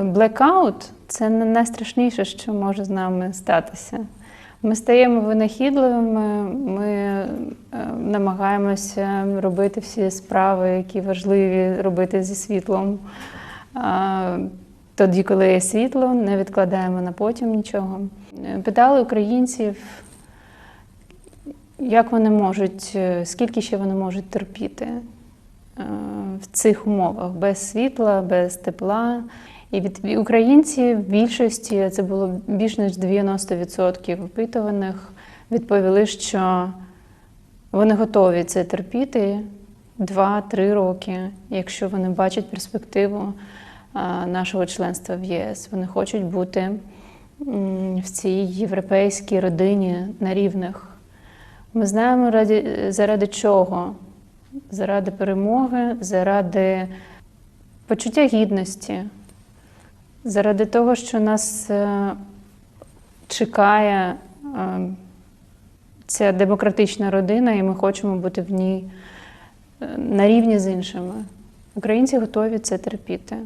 Блекаут це не найстрашніше, що може з нами статися. Ми стаємо винахідливими, ми е, намагаємося робити всі справи, які важливі робити зі світлом. Тоді, коли є світло, не відкладаємо на потім нічого. Питали українців, як вони можуть, е, скільки ще вони можуть терпіти е, в цих умовах без світла, без тепла. І від українці в більшості це було більш ніж 90% опитуваних, відповіли, що вони готові це терпіти 2-3 роки, якщо вони бачать перспективу нашого членства в ЄС. Вони хочуть бути в цій європейській родині на рівних. Ми знаємо, раді, заради чого? Заради перемоги, заради почуття гідності, заради того, що нас е, чекає е, ця демократична родина, і ми хочемо бути в ній е, на рівні з іншими. Українці готові це терпіти.